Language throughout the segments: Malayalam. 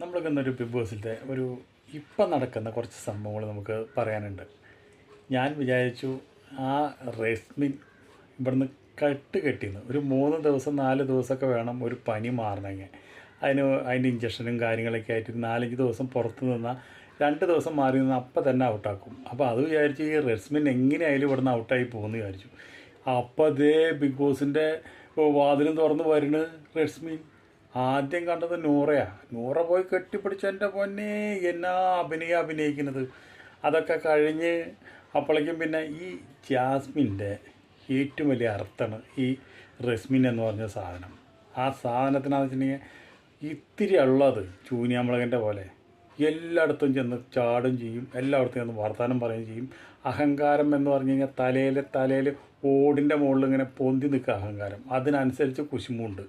നമ്മൾക്ക് ഇന്നൊരു ബിഗ് ബോസിലത്തെ ഒരു ഇപ്പം നടക്കുന്ന കുറച്ച് സംഭവങ്ങൾ നമുക്ക് പറയാനുണ്ട്. ഞാൻ വിചാരിച്ചു ആ റെസ്മിൻ ഇവിടുന്ന് കട്ട് കെട്ടിന്ന്. ഒരു മൂന്ന് ദിവസം നാല് ദിവസമൊക്കെ വേണം ഒരു പനി മാറണമെങ്കിൽ. അതിന് അതിന്റെ ഇഞ്ചക്ഷനും കാര്യങ്ങളൊക്കെ ആയിട്ട് നാലഞ്ച് ദിവസം പുറത്ത് നിന്നാൽ രണ്ട് ദിവസം മാറി നിന്ന് അപ്പം തന്നെ ഔട്ടാക്കും അപ്പോൾ അത് വിചാരിച്ച് ഈ റെസ്മിൻ എങ്ങനെയായാലും ഇവിടുന്ന് ഔട്ടായി പോകുമെന്ന് വിചാരിച്ചു. അപ്പോൾ അതേ ബിഗ് ബോസിന്റെ വാതിലും തുറന്ന് വരുന്നു റെസ്മിൻ. ആദ്യം കണ്ടത് നൂറയാ. നൂറ പോയി കെട്ടിപ്പിടിച്ച എന്റെ പൊന്നെ എന്നാ അഭിനയ അഭിനയിക്കുന്നത്? അതൊക്കെ കഴിഞ്ഞ് അപ്പോഴേക്കും പിന്നെ ഈ ജാസ്മിന്റെ ഏറ്റവും വലിയ അർത്ഥമാണ് ഈ റസ്മിൻ എന്ന് പറഞ്ഞ സാധനം. ആ സാധനത്തിനാണെന്ന് വെച്ചിട്ടുണ്ടെങ്കിൽ ഇത്തിരി ഉള്ളത് ചൂനിയാമ്പളകന്റെ പോലെ. എല്ലായിടത്തും ചെന്ന് ചാടും ചെയ്യും. എല്ലായിടത്തും ചെന്ന് വർത്തമാനം പറയുകയും ചെയ്യും. അഹങ്കാരം എന്ന് പറഞ്ഞു കഴിഞ്ഞാൽ തലയിലെ തലയിൽ ഓടിന്റെ മുകളിൽ ഇങ്ങനെ പൊന്തി നിൽക്കുക അഹങ്കാരം. അതിനനുസരിച്ച് കുശുമുണ്ട്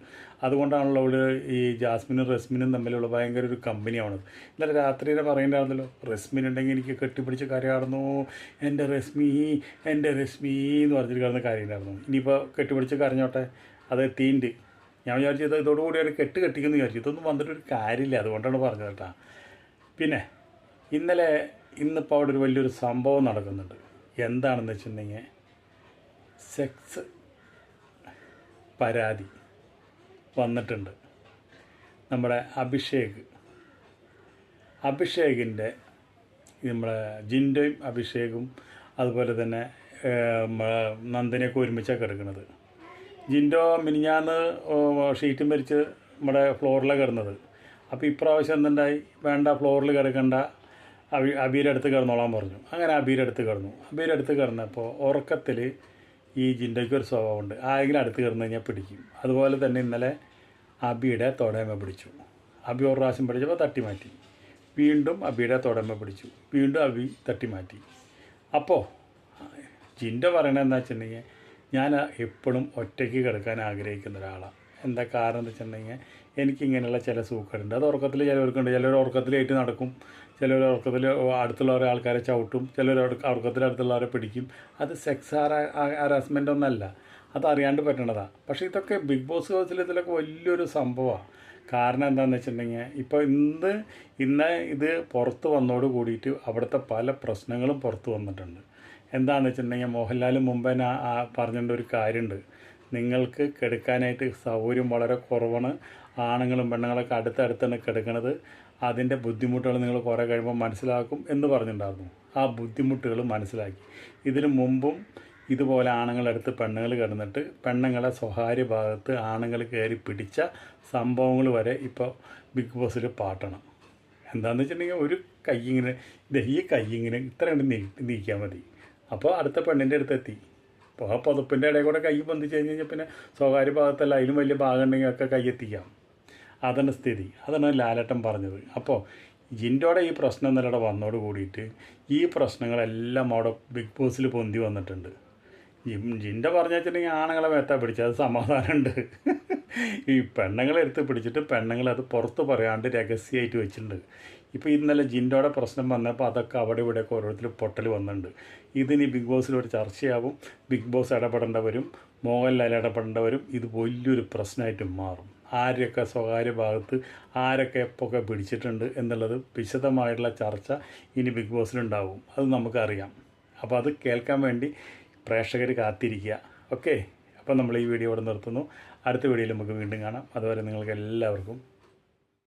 അതുകൊണ്ടാണല്ലോ അവിടെ ഈ ജാസ്മിനും റെസ്മിനും തമ്മിലുള്ള ഭയങ്കര ഒരു കമ്പനിയാണത് ഇന്നലെ രാത്രിയിലെ പറയണ്ടായിരുന്നല്ലോ റെസ്മിൻ ഉണ്ടെങ്കിൽ എനിക്ക് കെട്ടിപ്പിടിച്ച് കരയാടുന്നു എന്റെ റെസ്മി എന്റെ റസ്മി എന്ന് പറഞ്ഞിട്ട് കിടന്ന് കരയുണ്ടായിരുന്നു ഇനിയിപ്പോൾ കെട്ടിപ്പിടിച്ച് കരഞ്ഞോട്ടെ? അത് എത്തിയിട്ടുണ്ട്. ഞാൻ വിചാരിച്ചത് ഇത് ഇതോടുകൂടി ഒരു കെട്ട് കെട്ടിക്കുന്നു വിചാരിച്ചു. ഇതൊന്നും വന്നിട്ടൊരു കാര്യമില്ല. അതുകൊണ്ടാണ് പറഞ്ഞത് കേട്ടോ. പിന്നെ ഇന്നലെ ഇന്നിപ്പോൾ അവിടെ ഒരു വലിയൊരു സംഭവം നടക്കുന്നുണ്ട്. എന്താണെന്ന് വെച്ചിട്ടുണ്ടെങ്കിൽ സെക്സ് പരാതി വന്നിട്ടുണ്ട്. നമ്മുടെ അഭിഷേക്. അഭിഷേകിന്റെ നമ്മളെ ജിൻഡോയും അഭിഷേകും അതുപോലെ തന്നെ നമ്മളെ നന്ദനെയൊക്കെ ഒരുമിച്ചാണ് കിടക്കുന്നത്. ജിൻഡോ മിനിഞ്ഞാന്ന് ഷീറ്റും മരിച്ച് നമ്മുടെ ഫ്ലോറിലാണ് കിടന്നത്. അപ്പോൾ ഇപ്രാവശ്യം എന്തുണ്ടായി? വേണ്ട ഫ്ലോറിൽ കിടക്കണ്ട. അബി അബീരെടുത്ത് കിടന്നോളാൻ പറഞ്ഞു. അങ്ങനെ അബീരെടുത്ത് കിടന്നു. അബീരെടുത്ത് കിടന്നപ്പോൾ ഉറക്കത്തിൽ ഈ ജിന്റയ്ക്ക് ഒരു സ്വഭാവമുണ്ട്. ആരെങ്കിലും അടുത്ത് കിടന്നു കഴിഞ്ഞാൽ പിടിക്കും. അതുപോലെ തന്നെ ഇന്നലെ അബിയുടെ തൊടയമ പിടിച്ചു. അബി ഒരു പ്രാവശ്യം പിടിച്ചപ്പോൾ തട്ടി മാറ്റി. വീണ്ടും അബിയുടെ തൊടമ പിടിച്ചു. വീണ്ടും അബി തട്ടി മാറ്റി. അപ്പോൾ ജിന്റെ പറയണത് എന്താ വെച്ചിട്ടുണ്ടെങ്കിൽ ഞാൻ എപ്പോഴും ഒറ്റയ്ക്ക് കിടക്കാൻ ആഗ്രഹിക്കുന്ന ഒരാളാണ് എന്താ കാരണം എന്ന് വെച്ചിട്ടുണ്ടെങ്കിൽ എനിക്കിങ്ങനെയുള്ള ചില സൂക്കേടുണ്ട്. അത് ഉറക്കത്തിൽ ചിലവർക്കുണ്ട്. ചിലർ ഉറക്കത്തിലേറ്റ് നടക്കും. ചിലർ ഉറക്കത്തിൽ അടുത്തുള്ള ഓരോ ആൾക്കാരെ ചവിട്ടും. ചിലർ ഉറക്കത്തിൽ അടുത്തുള്ളവരെ പിടിക്കും. അത് സെക്സ് ഹറാസ്മെന്റ് ഒന്നല്ല. അത് അറിയാണ്ട് പറ്റണതാണ് പക്ഷേ ഇതൊക്കെ ബിഗ് ബോസ് ഹൗസിൽ ഇതിലൊക്കെ വലിയൊരു സംഭവമാണ് കാരണം എന്താണെന്ന് വെച്ചിട്ടുണ്ടെങ്കിൽ ഇപ്പോൾ ഇന്ന് ഇന്ന് ഇത് പുറത്ത് വന്നോട് കൂടിയിട്ട് അവിടുത്തെ പല പ്രശ്നങ്ങളും പുറത്ത് വന്നിട്ടുണ്ട്. എന്താണെന്ന് വെച്ചിട്ടുണ്ടെങ്കിൽ മോഹൻലാൽ മുമ്പേ പറഞ്ഞിട്ടുണ്ട് ഒരു കാര്യമുണ്ട്. നിങ്ങൾക്ക് കിടക്കാനായിട്ട് സൗകര്യം വളരെ കുറവാണ്. ആണുങ്ങളും പെണ്ണുങ്ങളൊക്കെ അടുത്തടുത്താണ് കിടക്കുന്നത് അതിന്റെ ബുദ്ധിമുട്ടുകൾ നിങ്ങൾ കുറേ കഴിയുമ്പോൾ മനസ്സിലാക്കും എന്ന് പറഞ്ഞിട്ടുണ്ടായിരുന്നു. ആ ബുദ്ധിമുട്ടുകൾ മനസ്സിലാക്കി. ഇതിനു മുമ്പും ഇതുപോലെ ആണുങ്ങളെടുത്ത് പെണ്ണുങ്ങൾ കിടന്നിട്ട് പെണ്ണുങ്ങളെ സ്വകാര്യ ഭാഗത്ത് ആണുങ്ങൾ കയറി പിടിച്ച സംഭവങ്ങൾ വരെ ഇപ്പോൾ ബിഗ് ബോസിൽ പാട്ടണം. എന്താണെന്ന് വെച്ചിട്ടുണ്ടെങ്കിൽ ഒരു കൈ ഇങ്ങനെ ഈ കൈ ഇങ്ങനെ ഇത്ര കണ്ട് നീക്കിയാൽ മതി. അപ്പോൾ അടുത്ത പെണ്ണിന്റെ അടുത്ത് എത്തി അപ്പോൾ ആ പുതപ്പിന്റെ ഇടയിൽ കൂടെ കൈ ബന്ധിച്ച് കഴിഞ്ഞ് കഴിഞ്ഞാൽ പിന്നെ സ്വകാര്യ ഭാഗത്തല്ല അതിലും വലിയ ഭാഗം ഉണ്ടെങ്കിൽ ഒക്കെ കൈ എത്തിക്കാം. അതാണ് സ്ഥിതി. അതാണ് ലാലട്ടം പറഞ്ഞത്. അപ്പോൾ ജിൻഡോടെ ഈ പ്രശ്നം ഇന്നലെ വന്നോട് കൂടിയിട്ട് ഈ പ്രശ്നങ്ങളെല്ലാം അവിടെ ബിഗ് ബോസിൽ പൊന്തി വന്നിട്ടുണ്ട്. ജിന്റെ പറഞ്ഞു വെച്ചിട്ടുണ്ടെങ്കിൽ ആണുങ്ങളെ മേത്താ പിടിച്ചത്. സമാധാനമുണ്ട്. ഈ പെണ്ണുങ്ങളെ എടുത്ത് പിടിച്ചിട്ട് പെണ്ണുങ്ങളെ അത് പുറത്ത് പറയാണ്ട് രഹസ്യമായിട്ട് വെച്ചിട്ടുണ്ട്. ഇപ്പോൾ ഇന്നലെ ജിൻഡോടെ പ്രശ്നം വന്നപ്പോൾ അതൊക്കെ അവിടെ ഇവിടെയൊക്കെ ഓരോരുത്തർ പൊട്ടൽ വന്നിട്ടുണ്ട്. ഇതിനി ബിഗ് ബോസിൽ ഒരു ചർച്ചയാവും. ബിഗ് ബോസ് ഇടപെടേണ്ട വരും മോഹൻലാൽ ഇടപെടേണ്ട വരും ഇത് വലിയൊരു പ്രശ്നമായിട്ട് മാറും. ആരെയൊക്കെ സ്വകാര്യ ഭാഗത്ത് ആരൊക്കെ എപ്പോഴൊക്കെ പിടിച്ചിട്ടുണ്ട് എന്നുള്ളത് വിശദമായിട്ടുള്ള ചർച്ച ഇനി ബിഗ് ബോസിലുണ്ടാവും. അത് നമുക്കറിയാം. അപ്പോൾ അത് കേൾക്കാൻ വേണ്ടി പ്രേക്ഷകർ കാത്തിരിക്കുക. ഓക്കെ? അപ്പോൾ നമ്മൾ ഈ വീഡിയോ ഇവിടെ നിർത്തുന്നു. അടുത്ത വീഡിയോയിൽ നമുക്ക് വീണ്ടും കാണാം. അതുവരെ നിങ്ങൾക്ക് എല്ലാവർക്കും